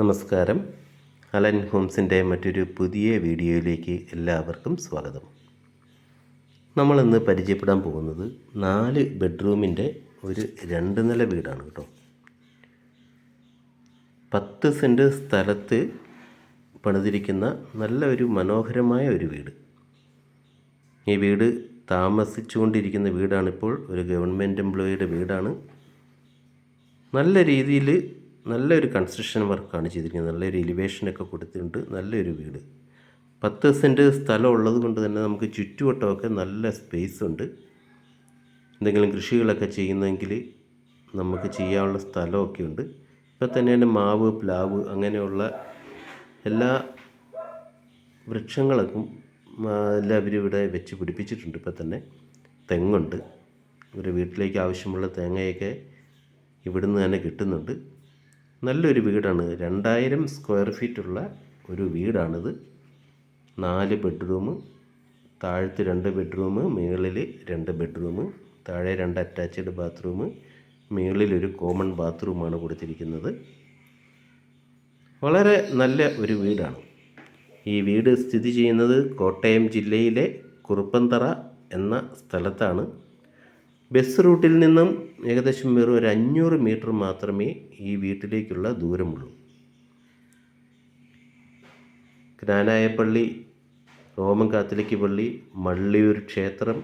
നമസ്കാരം. അലൻ ഹോംസിന്റെ മറ്റൊരു പുതിയ വീഡിയോയിലേക്ക് എല്ലാവർക്കും സ്വാഗതം. നമ്മളിന്ന് പരിചയപ്പെടാൻ പോകുന്നത് നാല് ബെഡ്റൂമിന്റെ ഒരു രണ്ട് നില വീടാണ് കേട്ടോ. പത്ത് സെന്റ് സ്ഥലത്ത് പണിതിരിക്കുന്ന നല്ല ഒരു മനോഹരമായ ഒരു വീട്. ഈ വീട് താമസിച്ചുകൊണ്ടിരിക്കുന്ന വീടാണിപ്പോൾ ഒരു ഗവൺമെന്റ് എംപ്ലോയിയുടെ വീടാണ്. നല്ല രീതിയിൽ നല്ലൊരു കൺസ്ട്രക്ഷൻ വർക്കാണ് ചെയ്തിരിക്കുന്നത്. നല്ലൊരു എലിവേഷനൊക്കെ കൊടുത്തിട്ടുണ്ട്. നല്ലൊരു വീട്. പത്ത് സെന്റ് സ്ഥലം ഉള്ളത് കൊണ്ട് തന്നെ നമുക്ക് ചുറ്റുവട്ടമൊക്കെ നല്ല സ്പേസ് ഉണ്ട്. എന്തെങ്കിലും കൃഷികളൊക്കെ ചെയ്യുന്നെങ്കിൽ നമുക്ക് ചെയ്യാനുള്ള സ്ഥലമൊക്കെ ഉണ്ട്. ഇപ്പോൾ തന്നെ തന്നെ മാവ് പ്ലാവ് അങ്ങനെയുള്ള എല്ലാ വൃക്ഷങ്ങളൊക്കെ എല്ലാം ഇവിടെ വെച്ച് പിടിപ്പിച്ചിട്ടുണ്ട്. ഇപ്പം തന്നെ തെങ്ങുണ്ട്. ഒരു വീട്ടിലേക്ക് ആവശ്യമുള്ള തേങ്ങയൊക്കെ ഇവിടുന്ന് തന്നെ കിട്ടുന്നുണ്ട്. നല്ലൊരു വീടാണ്. രണ്ടായിരം സ്ക്വയർ ഫീറ്റുള്ള ഒരു വീടാണിത്. നാല് ബെഡ്റൂം താഴത്ത് രണ്ട് ബെഡ്റൂം മുകളിൽ രണ്ട് ബെഡ്റൂം താഴെ രണ്ട് അറ്റാച്ച്ഡ് ബാത്റൂം മുകളിലൊരു കോമൺ ബാത്റൂമാണ് കൊടുത്തിരിക്കുന്നത്. വളരെ നല്ല ഒരു വീടാണ്. ഈ വീട് സ്ഥിതി ചെയ്യുന്നത് കോട്ടയം ജില്ലയിലെ കുറുപ്പന്തറ എന്ന സ്ഥലത്താണ്. ബസ് റൂട്ടിൽ നിന്നും ഏകദേശം വെറും ഒരു അഞ്ഞൂറ് മീറ്റർ മാത്രമേ ഈ വീട്ടിലേക്കുള്ള ദൂരമുള്ളൂ. ജ്ഞാനായപ്പള്ളി റോമൻ കാത്തലിക്ക് പള്ളി മള്ളിയൂർ ക്ഷേത്രം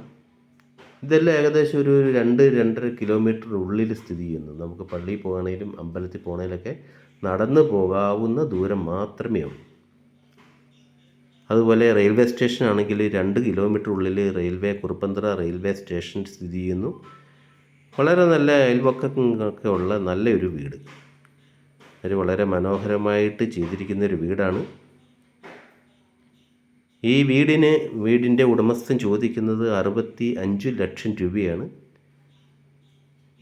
ഇതെല്ലാം ഏകദേശം ഒരു രണ്ട് രണ്ടര കിലോമീറ്റർ ഉള്ളിൽ സ്ഥിതി ചെയ്യുന്നു. നമുക്ക് പള്ളിയിൽ പോകണേലും അമ്പലത്തിൽ പോകണേലൊക്കെ നടന്നു പോകാവുന്ന ദൂരം മാത്രമേ ഉള്ളൂ. അതുപോലെ റെയിൽവേ സ്റ്റേഷൻ ആണെങ്കിൽ രണ്ട് കിലോമീറ്റർ ഉള്ളിൽ റെയിൽവേ കുറുപ്പന്തറ റെയിൽവേ സ്റ്റേഷൻ സ്ഥിതി ചെയ്യുന്നു. വളരെ നല്ല അയൽവക്കമൊക്കെ ഉള്ള നല്ലൊരു വീട്. ഒരു വളരെ മനോഹരമായിട്ട് ചെയ്തിരിക്കുന്ന ഒരു വീടാണ്. ഈ വീടിന് വീടിന്റെ ഉടമസ്ഥൻ ചോദിക്കുന്നത് അറുപത്തി അഞ്ച് ലക്ഷം രൂപയാണ്.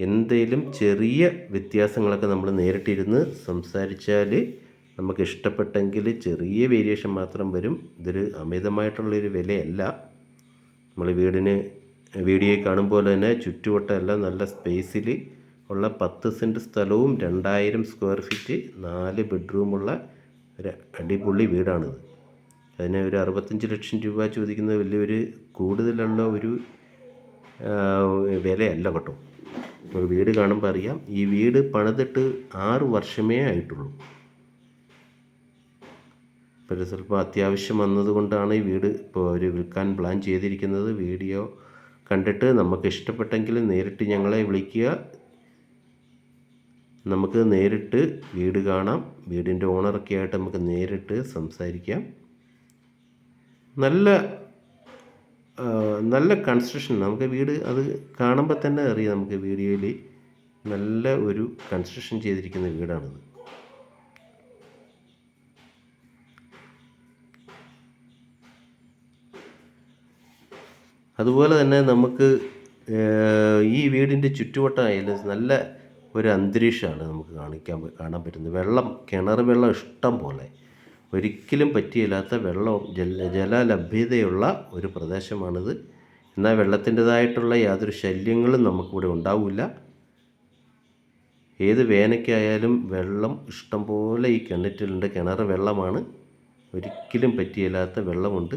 എന്തെങ്കിലും ചെറിയ വ്യത്യാസങ്ങളൊക്കെ നമ്മൾ നേരിട്ടിരുന്ന് സംസാരിച്ചാൽ നമുക്ക് ഇഷ്ടപ്പെട്ടെങ്കിൽ ചെറിയ വേരിയേഷൻ മാത്രം വരും. ഇതൊരു അമിതമായിട്ടുള്ളൊരു വിലയല്ല. നമ്മൾ വീടിന് വീഡിയോ കാണുമ്പോൾ തന്നെ ചുറ്റുവട്ടം എല്ലാം നല്ല സ്പേസിൽ ഉള്ള പത്ത് സെന്റ് സ്ഥലവും രണ്ടായിരം സ്ക്വയർ ഫീറ്റ് നാല് ബെഡ്റൂമുള്ള ഒരു അടിപൊളി വീടാണിത് അതിന് ഒരു അറുപത്തഞ്ച് ലക്ഷം രൂപ ചോദിക്കുന്നത് വലിയൊരു കൂടുതലുള്ള ഒരു വിലയല്ല കേട്ടോ. വീട് കാണുമ്പോൾ അറിയാം. ഈ വീട് പണിതിട്ട് ആറ് വർഷമേ ആയിട്ടുള്ളൂ. ഇപ്പോൾ ചിലപ്പോൾ അത്യാവശ്യം വന്നതുകൊണ്ടാണ് ഈ വീട് ഇപ്പോൾ അവർ വിൽക്കാൻ പ്ലാൻ ചെയ്തിരിക്കുന്നത്. വീഡിയോ കണ്ടിട്ട് നമുക്ക് ഇഷ്ടപ്പെട്ടെങ്കിൽ നേരിട്ട് ഞങ്ങളെ വിളിക്കുക. നമുക്ക് നേരിട്ട് വീട് കാണാം. വീടിന്റെ ഓണറൊക്കെ ആയിട്ട് നമുക്ക് നേരിട്ട് സംസാരിക്കാം. നല്ല നല്ല കൺസ്ട്രക്ഷൻ നമുക്ക് വീട് അത് കാണുമ്പോൾ തന്നെ അറിയാം നമുക്ക് വീഡിയോയിൽ നല്ല ഒരു കൺസ്ട്രക്ഷൻ ചെയ്തിരിക്കുന്ന വീടാണിത്. അതുപോലെ തന്നെ നമുക്ക് ഈ വീടിന്റെ ചുറ്റുവട്ടമായാലും നല്ല ഒരു അന്തരീക്ഷമാണ് നമുക്ക് കാണിക്കാൻ കാണാൻ പറ്റുന്നത്. വെള്ളം കിണർ വെള്ളം ഇഷ്ടം പോലെ. ഒരിക്കലും പറ്റിയില്ലാത്ത വെള്ളവും ജല ജലലഭ്യതയുള്ള ഒരു പ്രദേശമാണിത്. എന്നാൽ വെള്ളത്തിന്റെതായിട്ടുള്ള യാതൊരു ശല്യങ്ങളും നമുക്കിവിടെ ഉണ്ടാവില്ല. ഏത് വേനയ്ക്കായാലും വെള്ളം ഇഷ്ടം പോലെ ഈ കിണറ്റിലുണ്ട്. കിണർ വെള്ളമാണ്. ഒരിക്കലും പറ്റിയില്ലാത്ത വെള്ളമുണ്ട്.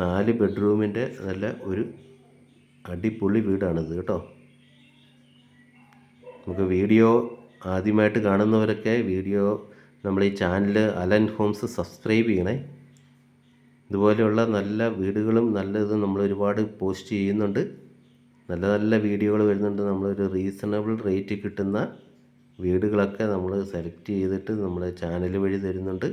നാല് ബെഡ്റൂമിന്റെ നല്ല ഒരു അടിപൊളി വീടാണിത് കേട്ടോ. നമുക്ക് വീഡിയോ ആദ്യമായിട്ട് കാണുന്നവരൊക്കെ വീഡിയോ നമ്മൾ ഈ ചാനൽ അലൻ ഹോംസ് സബ്സ്ക്രൈബ് ചെയ്യണേ. ഇതുപോലെയുള്ള നല്ല വീടുകളും നല്ലതും നമ്മൾ ഒരുപാട് പോസ്റ്റ് ചെയ്യുന്നുണ്ട്. നല്ല നല്ല വീഡിയോകൾ വരുന്നുണ്ട്. നമ്മളൊരു റീസണബിൾ റേറ്റ് കിട്ടുന്ന വീടുകളൊക്കെ നമ്മൾ സെലക്ട് ചെയ്തിട്ട് നമ്മുടെ ചാനൽ വഴി തരുന്നുണ്ട്.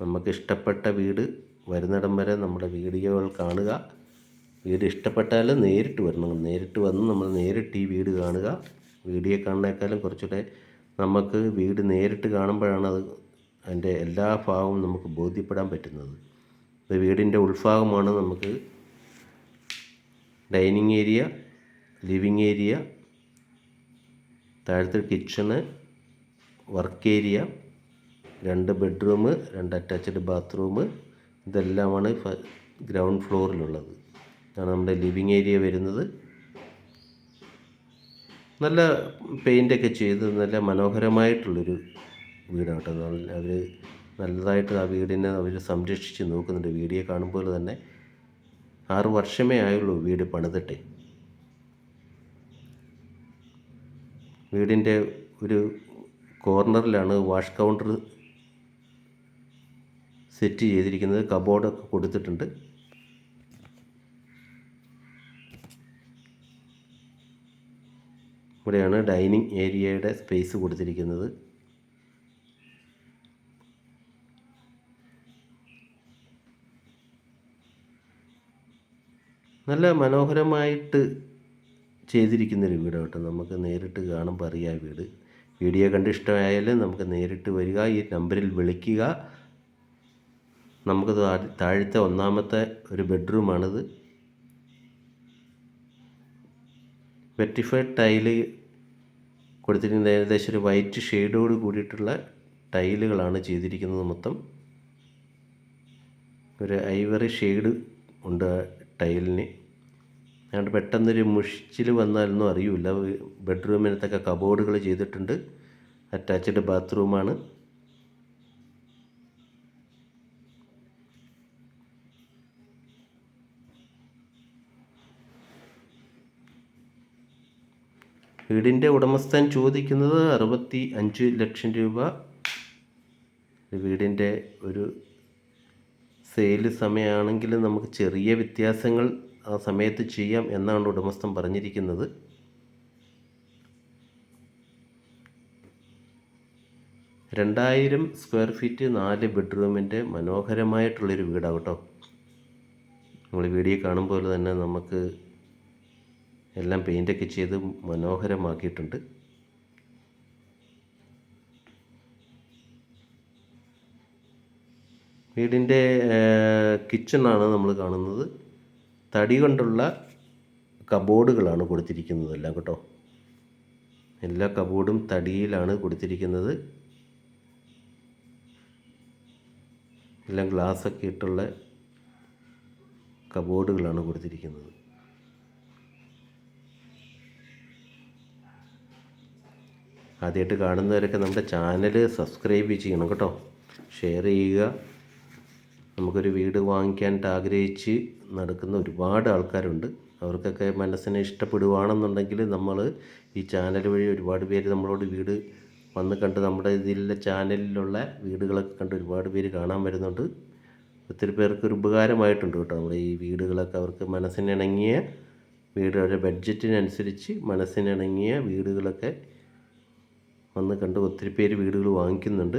നമുക്ക് ഇഷ്ടപ്പെട്ട വീട് വരുന്നിടം വരെ നമ്മുടെ വീഡിയോകൾ കാണുക. വീട് ഇഷ്ടപ്പെട്ടാൽ നേരിട്ട് വരണം. നേരിട്ട് വന്ന് നമ്മൾ നേരിട്ട് ഈ വീട് കാണുക. വീഡിയോ കാണുന്നേക്കാളും കുറച്ചുകൂടെ നമുക്ക് വീട് നേരിട്ട് കാണുമ്പോഴാണ് അത് അതിന്റെ എല്ലാ ഭാഗവും നമുക്ക് ബോധ്യപ്പെടാൻ പറ്റുന്നത്. വീടിന്റെ ഉൾഭാഗമാണ് നമുക്ക്. ഡൈനിങ് ഏരിയ ലിവിങ് ഏരിയ താഴത്തെ കിച്ചണ് വർക്ക് ഏരിയ രണ്ട് ബെഡ്റൂം രണ്ട് അറ്റാച്ച്ഡ് ബാത്റൂം ഇതെല്ലാമാണ് ഗ്രൗണ്ട് ഫ്ലോറിലുള്ളത് ഇതാണ് നമ്മുടെ ലിവിങ് ഏരിയ വരുന്നത്. നല്ല പെയിന്റൊക്കെ ചെയ്ത് നല്ല മനോഹരമായിട്ടുള്ളൊരു വീടാണ് കേട്ടോ അവർ നല്ലതായിട്ട് ആ വീടിനെ അവർ സംരക്ഷിച്ച് നോക്കുന്നുണ്ട്. വീഡിയോ കാണുമ്പോൾ തന്നെ ആറ് വർഷമേ ആയുള്ളൂ വീട് പണിതിട്ട്. വീടിന്റെ ഒരു കോർണറിലാണ് വാഷ് കൗണ്ടർ സെറ്റ് ചെയ്തിരിക്കുന്നത് കബോർഡൊക്കെ കൊടുത്തിട്ടുണ്ട്. ഇവിടെയാണ് ഡൈനിങ് ഏരിയയുടെ സ്പേസ് കൊടുത്തിരിക്കുന്നത്. നല്ല മനോഹരമായിട്ട് ചെയ്തിരിക്കുന്നൊരു വീട് കേട്ടോ. നമുക്ക് നേരിട്ട് കാണുമ്പോൾ അറിയാം വീട്. വീഡിയോ കണ്ട് ഇഷ്ടമായാലും നമുക്ക് നേരിട്ട് വരിക. ഈ നമ്പറിൽ വിളിക്കുക. നമുക്ക് താഴത്തെ ഒന്നാമത്തെ ഒരു ബെഡ്റൂമാണിത്. വെറ്റിഫൈഡ് ടൈൽ കൊടുത്തിരിക്കുന്നത് ഏകദേശം ഒരു വൈറ്റ് ഷെയ്ഡോട് കൂടിയിട്ടുള്ള ടൈലുകളാണ് ചെയ്തിരിക്കുന്നത് മൊത്തം. ഒരു ഐവറി ഷെയ്ഡ് ഉണ്ട് ടൈലിന്. അതുകൊണ്ട് പെട്ടെന്നൊരു മുഷിച്ചിൽ വന്നാലൊന്നും അറിയില്ല. ബെഡ്റൂമിനകത്തൊക്കെ കബോർഡുകൾ ചെയ്തിട്ടുണ്ട്. അറ്റാച്ച്ഡ് ബാത്റൂമാണ് വീടിന്റെ ഉടമസ്ഥൻ ചോദിക്കുന്നത് അറുപത്തി അഞ്ച് ലക്ഷം രൂപ. വീടിന്റെ ഒരു സെയിൽ സമയമാണെങ്കിൽ നമുക്ക് ചെറിയ വ്യത്യാസങ്ങൾ ആ സമയത്ത് ചെയ്യാം എന്നാണ് ഉടമസ്ഥൻ പറഞ്ഞിരിക്കുന്നത്. രണ്ടായിരം സ്ക്വയർ ഫീറ്റ് നാല് ബെഡ്റൂമിന്റെ മനോഹരമായിട്ടുള്ളൊരു വീടാണ് കേട്ടോ. നമ്മൾ വീഡിയോ കാണുമ്പോൾ തന്നെ നമുക്ക് എല്ലാം പെയിന്റൊക്കെ ചെയ്ത് മനോഹരമാക്കിയിട്ടുണ്ട്. വീടിന്റെ കിച്ചണാണ് നമ്മൾ കാണുന്നത്. തടി കൊണ്ടുള്ള കബോർഡുകളാണ് കൊടുത്തിരിക്കുന്നത് എല്ലാം കേട്ടോ. എല്ലാ കബോർഡും തടിയിലാണ് കൊടുത്തിരിക്കുന്നത്. എല്ലാം ഗ്ലാസ്സൊക്കെ ഇട്ടുള്ള കബോർഡുകളാണ് കൊടുത്തിരിക്കുന്നത്. ആദ്യമായിട്ട് കാണുന്നവരൊക്കെ നമ്മുടെ ചാനൽ സബ്സ്ക്രൈബ് ചെയ്യണം കേട്ടോ. ഷെയർ ചെയ്യുക. നമുക്കൊരു വീട് വാങ്ങിക്കാനായിട്ട് ആഗ്രഹിച്ച് നടക്കുന്ന ഒരുപാട് ആൾക്കാരുണ്ട്. അവർക്കൊക്കെ മനസ്സിനെ ഇഷ്ടപ്പെടുവാണെന്നുണ്ടെങ്കിൽ നമ്മൾ ഈ ചാനൽ വഴി ഒരുപാട് പേര് നമ്മളോട് വീട് വന്ന് കണ്ട് നമ്മുടെ ഇതിലെ ചാനലിലുള്ള വീടുകളൊക്കെ കണ്ട് ഒരുപാട് പേര് കാണാൻ വരുന്നുണ്ട്. ഒത്തിരി പേർക്ക് ഒരു ഉപകാരമായിട്ടുണ്ട് കേട്ടോ നമ്മുടെ ഈ വീടുകളൊക്കെ. അവർക്ക് മനസ്സിനിണങ്ങിയ വീട് അവരുടെ ബഡ്ജറ്റിനനുസരിച്ച് മനസ്സിനിണങ്ങിയ വീടുകളൊക്കെ വന്ന് കണ്ട് ഒത്തിരി പേര് വീടുകൾ വാങ്ങിക്കുന്നുണ്ട്.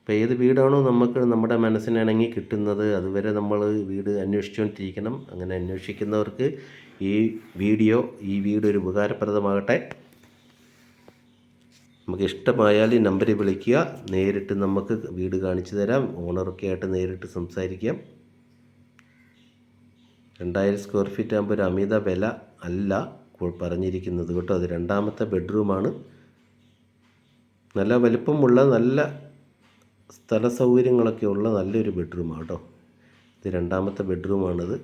ഇപ്പോൾ ഏത് വീടാണോ നമുക്ക് നമ്മുടെ മനസ്സിനിണങ്ങി കിട്ടുന്നത് അതുവരെ നമ്മൾ വീട് അന്വേഷിച്ചുകൊണ്ടിരിക്കണം. അങ്ങനെ അന്വേഷിക്കുന്നവർക്ക് ഈ വീഡിയോ ഈ വീട് ഒരു ഉപകാരപ്രദമാകട്ടെ. നമുക്ക് ഇഷ്ടമായാൽ ഈ നമ്പറിൽ വിളിക്കുക. നേരിട്ട് നമുക്ക് വീട് കാണിച്ചു തരാം. ഓണറൊക്കെ ആയിട്ട് നേരിട്ട് സംസാരിക്കാം. രണ്ടായിരം സ്ക്വയർ ഫീറ്റ് ആകുമ്പോൾ ഒരു അമിത വില അല്ല. പറഞ്ഞിരിക്കുന്നത് കേട്ടോ. അത് രണ്ടാമത്തെ ബെഡ്റൂമാണ്. നല്ല വലിപ്പമുള്ള നല്ല സ്ഥല സൗകര്യങ്ങളൊക്കെ ഉള്ള നല്ലൊരു ബെഡ്റൂമാണ് കേട്ടോ. ഇത് രണ്ടാമത്തെ ബെഡ്റൂമാണിത്.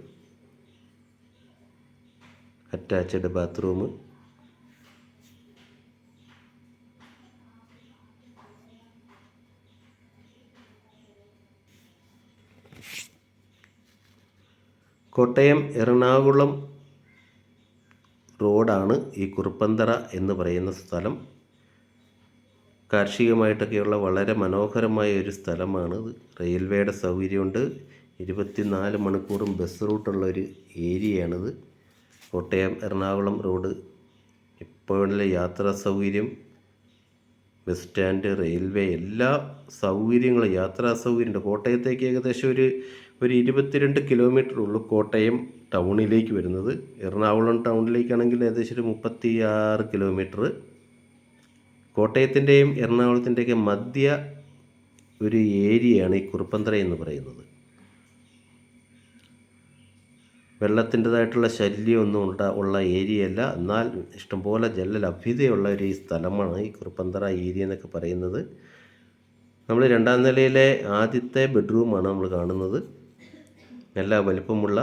Attached bathroom. കോട്ടയം എറണാകുളം റോഡാണ് ഈ കുറുപ്പന്തറ എന്ന് പറയുന്ന സ്ഥലം കാർഷികമായിട്ടൊക്കെയുള്ള വളരെ മനോഹരമായ ഒരു സ്ഥലമാണ്. റെയിൽവേയുടെ സൗകര്യമുണ്ട്. ഇരുപത്തിനാല് മണിക്കൂറും ബസ് റൂട്ടുള്ള ഒരു ഏരിയയാണിത്. കോട്ടയം എറണാകുളം റോഡ് ഇപ്പോഴുള്ള യാത്രാ സൗകര്യം ബസ് സ്റ്റാൻഡ് റെയിൽവേ എല്ലാ സൗകര്യങ്ങളും യാത്രാ സൗകര്യമുണ്ട്. കോട്ടയത്തേക്ക് ഏകദേശം ഒരു ഒരു ഇരുപത്തിരണ്ട് കിലോമീറ്റർ ഉള്ളൂ കോട്ടയം ടൗണിലേക്ക് വരുന്നത്. എറണാകുളം ടൗണിലേക്കാണെങ്കിൽ ഏകദേശം ഒരു മുപ്പത്തി ആറ് കിലോമീറ്റർ കോട്ടയത്തിന്റെയും എറണാകുളത്തിന്റെയൊക്കെ മധ്യ ഒരു ഏരിയയാണ് ഈ കുറുപ്പന്തറ എന്ന് പറയുന്നത്. വെള്ളത്തിന്റെതായിട്ടുള്ള ശല്യമൊന്നും ഉണ്ട ഉള്ള ഏരിയയല്ല. എന്നാൽ ഇഷ്ടംപോലെ ജല ലഭ്യതയുള്ള ഒരു സ്ഥലമാണ് ഈ കുറുപ്പന്തറ ഏരിയ എന്നൊക്കെ പറയുന്നത്. നമ്മൾ രണ്ടാം നിലയിലെ ആദ്യത്തെ ബെഡ്റൂമാണ് നമ്മൾ കാണുന്നത്. നല്ല വലിപ്പമുള്ള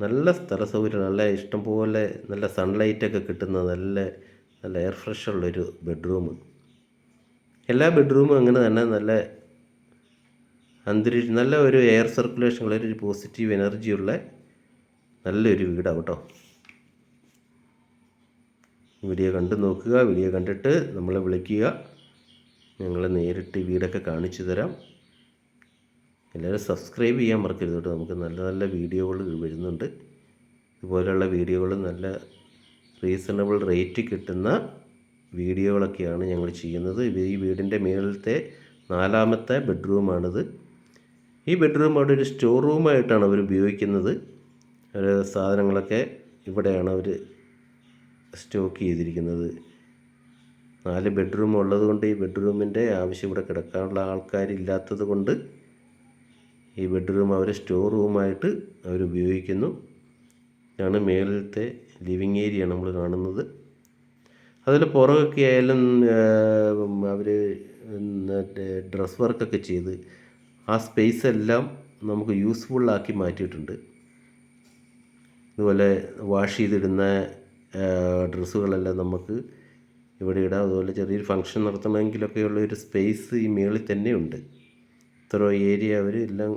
നല്ല സ്ഥല സൗകര്യം നല്ല ഇഷ്ടം പോലെ നല്ല സൺലൈറ്റൊക്കെ കിട്ടുന്ന നല്ല നല്ല എയർ ഫ്രഷ് ഉള്ളൊരു ബെഡ്റൂം എല്ലാ ബെഡ്റൂമും അങ്ങനെ തന്നെ നല്ല അന്തരീക്ഷ നല്ല ഒരു എയർ സർക്കുലേഷൻ ഉള്ള ഒരു പോസിറ്റീവ് എനർജിയുള്ള നല്ലൊരു വീടാണ് കേട്ടോ. വീഡിയോ കണ്ടു നോക്കുക വീഡിയോ കണ്ടിട്ട് നമ്മളെ വിളിക്കുക. ഞങ്ങൾ നേരിട്ട് വീടൊക്കെ കാണിച്ചു തരാം. എല്ലാവരും സബ്സ്ക്രൈബ് ചെയ്യാൻ മറക്കരുത് കേട്ടോ. നമുക്ക് നല്ല നല്ല വീഡിയോകൾ വരുന്നുണ്ട്. ഇതുപോലെയുള്ള വീഡിയോകൾ നല്ല റീസണബിൾ റേറ്റ് കിട്ടുന്ന വീഡിയോകളൊക്കെയാണ് ഞങ്ങൾ ചെയ്യുന്നത്. ഈ വീടിന്റെ മേളിലത്തെ നാലാമത്തെ ബെഡ്റൂമാണിത് ഈ ബെഡ്റൂം അവിടെ ഒരു സ്റ്റോർ റൂമായിട്ടാണ് അവർ ഉപയോഗിക്കുന്നത്. അവർ സാധനങ്ങളൊക്കെ ഇവിടെയാണ് അവർ സ്റ്റോക്ക് ചെയ്തിരിക്കുന്നത്. നാല് ബെഡ്റൂം ഉള്ളതുകൊണ്ട് ഈ ബെഡ്റൂമിന്റെ ആവശ്യം ഇവിടെ കിടക്കാനുള്ള ആൾക്കാരില്ലാത്തത് കൊണ്ട് ഈ ബെഡ്റൂം അവർ സ്റ്റോർ റൂമായിട്ട് അവർ ഉപയോഗിക്കുന്നു ഇതാണ് മേളിലത്തെ ലിവിങ് ഏരിയ നമ്മൾ കാണുന്നത്. അതിൽ പുറകൊക്കെ ആയാലും അവർ മറ്റേ ഡ്രസ് വർക്കൊക്കെ ചെയ്ത് ആ സ്പേസ് എല്ലാം നമുക്ക് യൂസ്ഫുള്ളാക്കി മാറ്റിയിട്ടുണ്ട്. ഇതുപോലെ വാഷ് ചെയ്തിടുന്ന ഡ്രസ്സുകളെല്ലാം നമുക്ക് ഇവിടെ ഇടാം. അതുപോലെ ചെറിയൊരു ഫങ്ഷൻ നടത്തണമെങ്കിലൊക്കെയുള്ള ഒരു സ്പേസ് ഈ മേളിൽ തന്നെ ഉണ്ട് ഇത്ര ഏരിയ അവർ എല്ലാം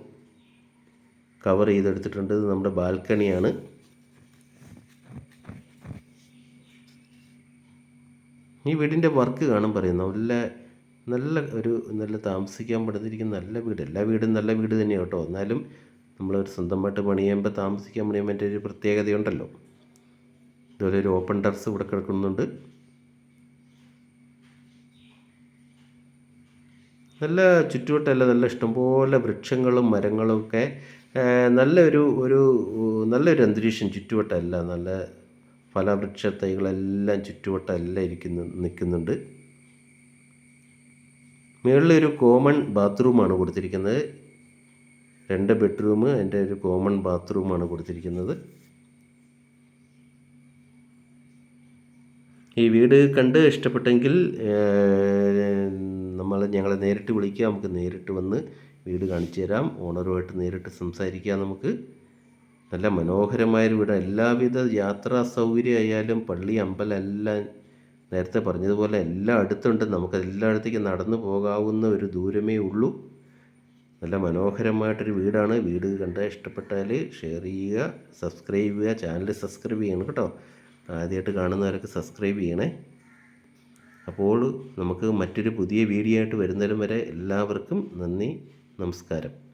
കവർ ചെയ്തെടുത്തിട്ടുണ്ട്. ഇത് നമ്മുടെ ബാൽക്കണിയാണ്. ഈ വീടിന്റെ വർക്ക് കാണാൻ പറയുന്നു. നല്ല നല്ല ഒരു നല്ല താമസിക്കാൻ പഠിച്ചിരിക്കുന്ന നല്ല വീട്. എല്ലാ വീടും നല്ല വീട് തന്നെയാണ് കേട്ടോ. എന്നാലും നമ്മളൊരു സ്വന്തമായിട്ട് പണിയുമ്പോൾ താമസിക്കാൻ പണിയുമ്പോൾ ഒരു പ്രത്യേകതയുണ്ടല്ലോ. ഇതുപോലെ ഒരു ഓപ്പൺ ടെറസ് ഇവിടെ കിടക്കുന്നുണ്ട്. നല്ല ചുറ്റുവട്ടമല്ല നല്ല ഇഷ്ടംപോലെ വൃക്ഷങ്ങളും മരങ്ങളും ഒക്കെ നല്ലൊരു ഒരു നല്ലൊരു അന്തരീക്ഷം ചുറ്റുവട്ടമല്ല നല്ല ഫലവൃക്ഷ തൈകളെല്ലാം ചുറ്റുവട്ടമെല്ലാം ഇരിക്കുന്നു നിൽക്കുന്നുണ്ട്. മുകളിലൊരു കോമൺ ബാത്റൂമാണ് കൊടുത്തിരിക്കുന്നത്. രണ്ട് ബെഡ്റൂം അതിന്റെ ഒരു കോമൺ ബാത്റൂമാണ് കൊടുത്തിരിക്കുന്നത്. ഈ വീട് കണ്ട് ഇഷ്ടപ്പെട്ടെങ്കിൽ നമ്മൾ ഞങ്ങളെ നേരിട്ട് വിളിക്കുക നമുക്ക് നേരിട്ട് വന്ന് വീട് കാണിച്ചു തരാം. ഓണറുമായിട്ട് നേരിട്ട് സംസാരിക്കാം നമുക്ക്. നല്ല മനോഹരമായൊരു വീട്. എല്ലാവിധ യാത്രാ സൗകര്യമായാലും പള്ളി അമ്പലം എല്ലാം നേരത്തെ പറഞ്ഞതുപോലെ എല്ലാം അടുത്തുണ്ട്. നമുക്ക് എല്ലായിടത്തേക്കും നടന്നു പോകാവുന്ന ഒരു ദൂരമേ ഉള്ളൂ. നല്ല മനോഹരമായിട്ടൊരു വീടാണ്. വീട് കണ്ട ഇഷ്ടപ്പെട്ടാൽ ഷെയർ ചെയ്യുക സബ്സ്ക്രൈബ് ചെയ്യുക. ചാനൽ സബ്സ്ക്രൈബ് ചെയ്യണം കേട്ടോ. ആദ്യമായിട്ട് കാണുന്നവരൊക്കെ സബ്സ്ക്രൈബ് ചെയ്യണേ. അപ്പോൾ നമുക്ക് മറ്റൊരു പുതിയ വീഡിയോ ആയിട്ട് വരുന്നതിലും വരെ എല്ലാവർക്കും നന്ദി നമസ്കാരം.